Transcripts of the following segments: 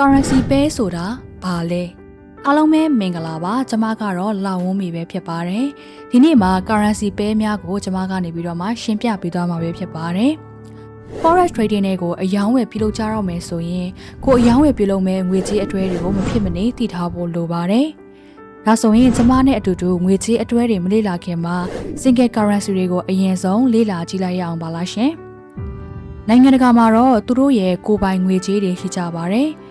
currency pair ဆိုတာဘာလဲအားလုံးပဲမင်္ဂလာပါကျွန်မကတော့လာဝန်းမီပဲဖြစ်ပါတယ်ဒီနေ့မှာ currency pair များကိုကျွန်မကနေပြီးတော့မှရှင်းပြပေးသွားမှာပဲဖြစ်ပါတယ် forex trading တွေကိုအယောင်းဝယ်ပြုလုပ်ကြတော့မယ်ဆိုရင်ကိုအယောင်းဝယ်ပြုလုပ်မဲ့ငွေကြေးအတွဲတွေကိုမဖြစ်မနေတည်ထားဖို့လိုပါတယ်ဒါဆိုရင်ကျွန်မနဲ့အတူတူငွေကြေးအတွဲတွေမလေ့လာခင်မှာ single currency တွေကိုအရင်ဆုံးလေ့လာကြည့်လိုက်ရအောင်ပါလားရှင်နိုင်ငံတကာမှာတော့သူတို့ရဲ့ကိုယ်ပိုင်ငွေကြေးတွေရှိကြပါတယ်။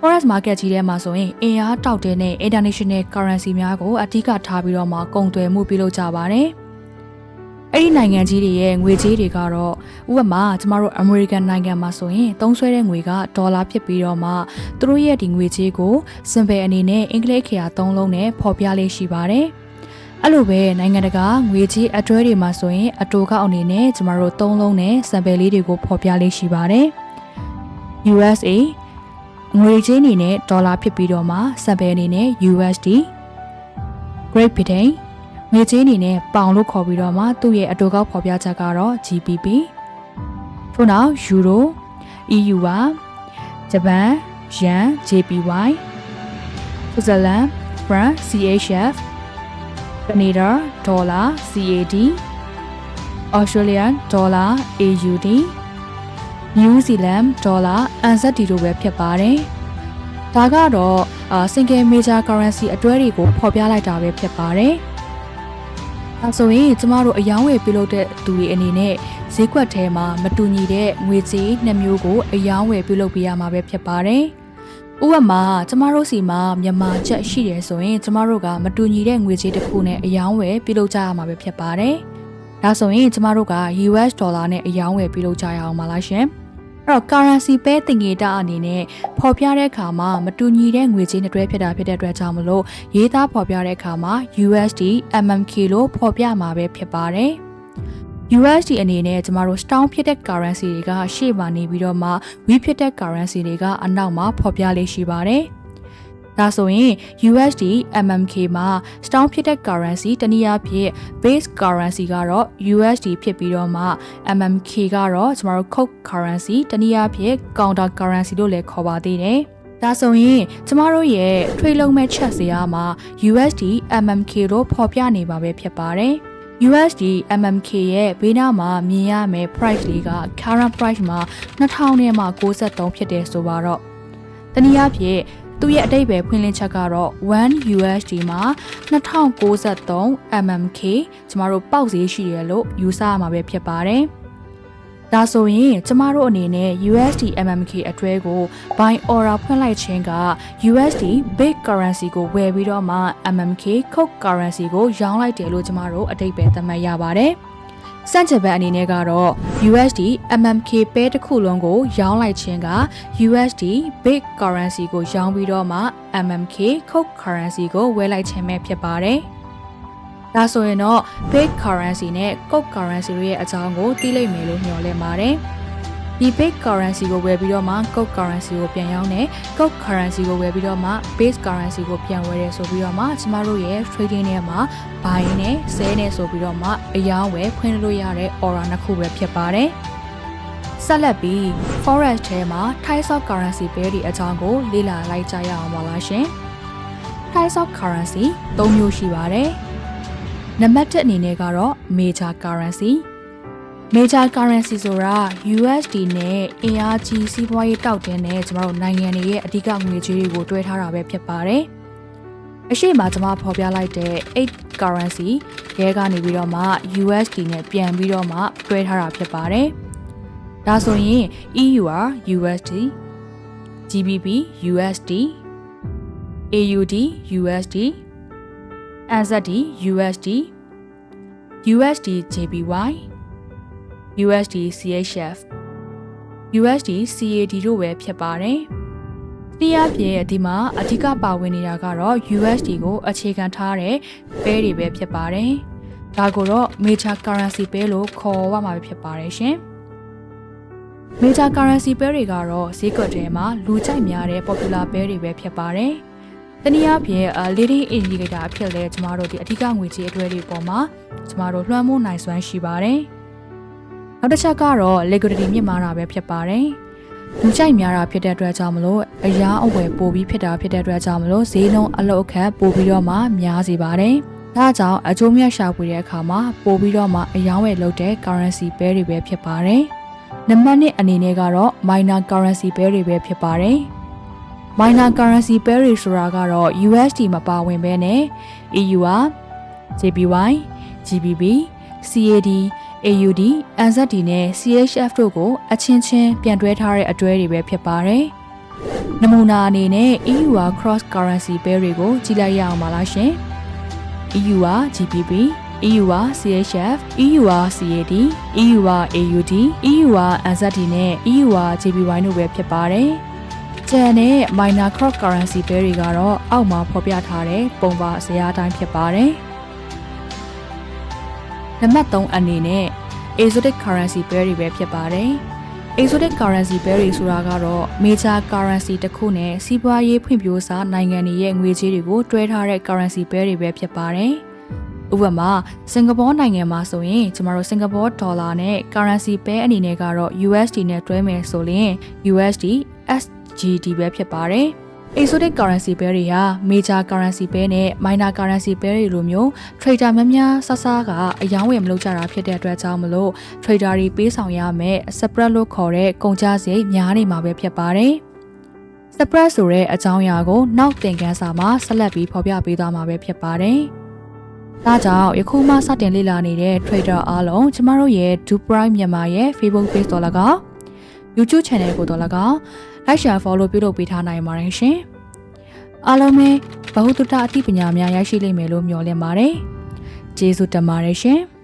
Forex market ကြီးထဲမှာဆိုရင်အင်အားတောက်တဲ့နဲ့ international currency များကိုအဓိကထားပြီးတော့မှကုန်သွယ်မှုပြုလုပ်ကြပါတယ်။အဲ့ဒီနိုင်ငံကြီးတွေရဲ့ငွေကြေးတွေကတော့ဥပမာကျမတို့ American နိုင်ငံမှာဆိုရင်သုံးစွဲတဲ့ငွေကဒေါ်လာဖြစ်ပြီးတော့မှသူတို့ရဲ့ဒီငွေကြေးကို simple အနေနဲ့အင်္ဂလိပ်ခရာသုံးလုံးနဲ့ဖော်ပြလေးရှိပါတယ်။အဲ့လိုပဲနိုင်ငံတကာငွေကြေးအတွဲတွေမှာဆိုရင်အတူကောက်အနေနဲ့ကျမတို့သုံးလုံးနဲ့ sample လေးတွေကိုဖော်ပြလေးရှိပါတယ်။ USA ငွေကြေးအနေနဲ့ဒေါ်လာဖြစ်ပြီးတော့မှစပယ်အနေနဲ့ USD Great Britain ငွေကြေးအနေနဲ့ပေါင်လို့ခေါ်ပြီးတော့မှသူ့ရဲ့အတူကောက်ဖော်ပြချက်ကတော့ GBP ထို့နောက် Euro EU ပါဂျပန်ယန် JPY ဆွစ်ဇာလန် Franc CHF ကနေဒါဒေါ်လာ CAD Australian Dollar AUD နယူးဇီလန်ဒေါ်လာ NZD တို့ပဲဖြစ်ပါတယ်။ဒါကတော့အာ single major currency အတွဲတွေကိုဖော်ပြလိုက်တာပဲဖြစ်ပါတယ်။ဒါဆိုရင်ကျမတို့အယောင်းဝယ်ပြုလုပ်တဲ့သူတွေအနေနဲ့ဈေးကွက်ထဲမှာမတူညီတဲ့ငွေကြေးနှစ်မျိုးကိုအယောင်းဝယ်ပြုလုပ်ပေးရမှာပဲဖြစ်ပါတယ်။ဥပမာကျမတို့စီမှာမြန်မာကျပ်ရှိတယ်ဆိုရင်ကျမတို့ကမတူညီတဲ့ငွေကြေးတစ်ခုနဲ့အယောင်းဝယ်ပြုလုပ်ကြရမှာပဲဖြစ်ပါတယ်။ဒါဆိုရင်ကျမတို့က US ဒေါ်လာနဲ့အယောင်းဝယ်ပြုလုပ်ကြရအောင်ပါလားရှင်။အဲ့ တော့ currency pair သင်္ကေတအနေနဲ့ဖော်ပြတဲ့အခါမှာမတူညီတဲ့ငွေကြေးနှစ်တွဲဖြစ်တာဖြစ်တဲ့အတွက်ကြောင့်မလို့ရေးသားဖော်ပြတဲ့အခါမှာ USD MMK လို့ဖော်ပြမှာပဲဖြစ်ပါတယ်။ USD အနေနဲ့ကျမတို့ strong ဖြစ်တဲ့ currency တွေကရှေ့မှာနေပြီးတော့မှ weak ဖြစ်တဲ့ currency တွေကအနောက်မှာဖော်ပြလေးရှိပါတယ်။ ဒါဆိုရင် USD MMK မှာ strong ဖြစ်တဲ့ currency တနည်းအားဖြင့် base currency ကတော့ USD ဖြစ်ပြီးတော့မှ MMK ကတော့ကျမတို့ code currency တနည်းအားဖြင့် counter currency လို့လည်းခေါ်ပါသေးတယ်။ဒါဆိုရင်ကျမတို့ရဲ့ trade လုံးမဲ့ချက်စရာမှာ USD MMK လို့ဖော်ပြနေပါပဲဖြစ်ပါတယ်။ USD MMK ရဲ့ဘေးနားမှာမြင်ရမယ့် price လေးက current price မှာ2000နဲ့မှ63ဖြစ်တယ်ဆိုပါတော့တနည်းအားဖြင့် သူ့ရဲ့အတိတ်ပဲဖွင့်လင်းချက်ကတော့1 USD မှာ2093 MMK ကျမတို့ပေါက်ဈေးရှိရလို့ယူဆရမှာပဲဖြစ်ပါတယ်။ဒါဆိုရင်ကျမတို့အနေနဲ့ USD MMK အတွဲကို buy order ဖွင့်လိုက်ခြင်းက USD big currency ကိုဝယ်ပြီးတော့မှ MMK code currency ကိုရောင်းလိုက်တယ်လို့ကျမတို့အတိတ်ပဲသတ်မှတ်ရပါတယ်။ စန့်ကျင်ဘက်အနေနဲ့ကတော့ USD MMK pair တစ်ခုလုံးကို ရောင်းလိုက်ခြင်းက USD big currency ကိုရောင်းပြီးတော့မှ MMK code currency ကိုဝယ်လိုက်ခြင်းပဲဖြစ်ပါတယ်။ဒါဆိုရင်တော့ big currency နဲ့ code currency တို့ရဲ့အကြောင်းကိုသိလိမ့်မယ်လို့မျှော်လင့်ပါတယ်။ ဒီ base currency ကိုဝယ်ပြီးတော့မှ code currency ကိုပြန်ရောင်းတယ် code currency ကိုဝယ်ပြီးတော့မှ base currency ကိုပြန်ဝယ်တယ်ဆိုပြီးတော့မှကျမတို့ရဲ့ trading ထဲမှာ buying နဲ့ sell နဲ့ဆိုပြီးတော့မှအယောင်းဝယ်ဖွင့်လို့ရတဲ့ aura နှစ်ခုပဲဖြစ်ပါတယ်ဆက်လက်ပြီး forex ထဲမှာ types of currency pair တွေအကြောင်းကိုလေ့လာလိုက်ကြရအောင်ပါလားရှင် types of currency ၃မျိုးရှိပါတယ်နံပါတ်1အနေနဲ့ကတော့ major currency major currency ဆိုတာ USD နဲ့အင်အားကြီးစီးပွားရေးတောက်တင်းတဲ့ကျမတို့နိုင်ငံတွေရဲ့အဓိကငွေကြေးတွေကိုတွဲထားတာပဲဖြစ်ပါတယ်။အရှိမကျွန်မဖော်ပြလိုက်တဲ့8 currency ရဲကနေပြီးတော့မှ USD နဲ့ပြန်ပြီးတော့မှတွဲထားတာဖြစ်ပါတယ်။ဒါဆိုရင် EUR USD GBP USD AUD USD NZD USD USD JPY USD CHF USD CAD တို့ပဲဖြစ်ပါတယ်။တရားပြည့်ဒီမှာအဓိကပါဝင်နေတာကတော့ USD ကိုအခြေခံထားတဲ့ pair တွေပဲဖြစ်ပါတယ်။ဒါကိုတော့ major currency pair လို့ခေါ်ရမှာဖြစ်ပါတယ်ရှင်။ major currency pair တွေကတော့ဈေးကွက်ထဲမှာလူကြိုက်များတဲ့ popular pair တွေပဲဖြစ်ပါတယ်။တနည်းအားဖြင့် leading indicator အဖြစ်လဲကျမတို့ဒီအဓိကငွေကြေးအတွဲတွေပေါ်မှာကျမတို့လွှမ်းမိုးနိုင်စွမ်းရှိပါတယ်။ နောက်တစ်ချက်ကတော့ liquidity မြင့်မားတာပဲဖြစ်ပါတယ်။လူကြိုက်များတာဖြစ်တဲ့အတွက်ကြောင့်မလို့အရာအဝယ်ပိုပြီးဖြစ်တာဖြစ်တဲ့အတွက်ကြောင့်မလို့ဈေးနှုန်းအလုတ်အခက်ပိုပြီးတော့မှများစေပါတယ်။ဒါကြောင့်အကျိုးမြတ်ရှာဖွေတဲ့အခါမှာပိုပြီးတော့မှအယောင်းဝယ်လုပ်တဲ့ currency pair တွေပဲဖြစ်ပါတယ်။နံပါတ်1အနေနဲ့ကတော့ minor currency pair တွေပဲဖြစ်ပါတယ်။ minor currency pair တွေဆိုတာကတော့ USD မပါဝင်ဘဲနဲ့ EU က JPY, GBP, CAD, AUD, NZD နဲ့ CHF တို့ကိုအချင်းချင်းပြန်တွဲထားတဲ့အတွဲတွေပဲဖြစ်ပါတယ်။နမူနာအနေနဲ့ EU က cross currency pair တွေကိုကြည့်လိုက်ရအောင်ပါလားရှင်။ EU က GBP, EU က CHF, EU က CAD, EU က AUD, EU က NZD နဲ့ EU က JPY တို့ပဲဖြစ်ပါတယ်။ကျန်တဲ့ minor cross currency pair တွေကတော့အောက်မှာဖော်ပြထားတဲ့ပုံပါဇယားတိုင်းဖြစ်ပါတယ်။ နံပါတ်3အနေနဲ့ exotic currency pair တွေပဲဖြစ်ပါတယ်။ exotic currency pair တွေဆိုတာကတော့ major currency တစ်ခုနဲ့စီးပွားရေးဖွံ့ဖြိုးစားနိုင်ငံတွေရဲ့ငွေကြေးတွေကိုတွဲထားတဲ့ currency pair တွေပဲဖြစ်ပါတယ်။ဥပမာစင်ကာပူနိုင်ငံမှာဆိုရင်ကျမတို့စင်ကာပူဒေါ်လာနဲ့ currency pair အနေနဲ့ကတော့ USD နဲ့တွဲမယ်ဆိုရင် USD SGD ပဲဖြစ်ပါတယ်။ exotic currency pair တွေဟာ major currency pair နဲ့ minor currency pair တွေလိုမျိုး trader များများဆဆကအယောင်းဝယ်မလုပ်ကြတာဖြစ်တဲ့အတွက်ကြောင့်မလို့ trader တွေပေးဆောင်ရမယ် spread လို့ခေါ်တဲ့ကုန်ကျစရိတ်များနေမှာပဲဖြစ်ပါတယ်။ spread ဆိုတဲ့အကြောင်းအရာကိုနောက်သင်ခန်းစာမှာဆက်လက်ပြီးဖော်ပြပေးသွားမှာပဲဖြစ်ပါတယ်။ဒါကြောင့်ယခုမှစတင်လေ့လာနေတဲ့ trader အားလုံးကျမတို့ရဲ့ Do Prime မြန်မာရဲ့ Facebook page တော်၎င်း YouTube channel ကိုတော်၎င်း like share follow ပြုလုပ်ပေးထားနိုင်ပါတယ်ရှင်။အားလုံးပဲဘ ഹു တုတအသိပညာများရရှိလိမ့်မယ်လို့မျှော်လင့်ပါတယ်။ကျေးဇူးတင်ပါတယ်ရှင်။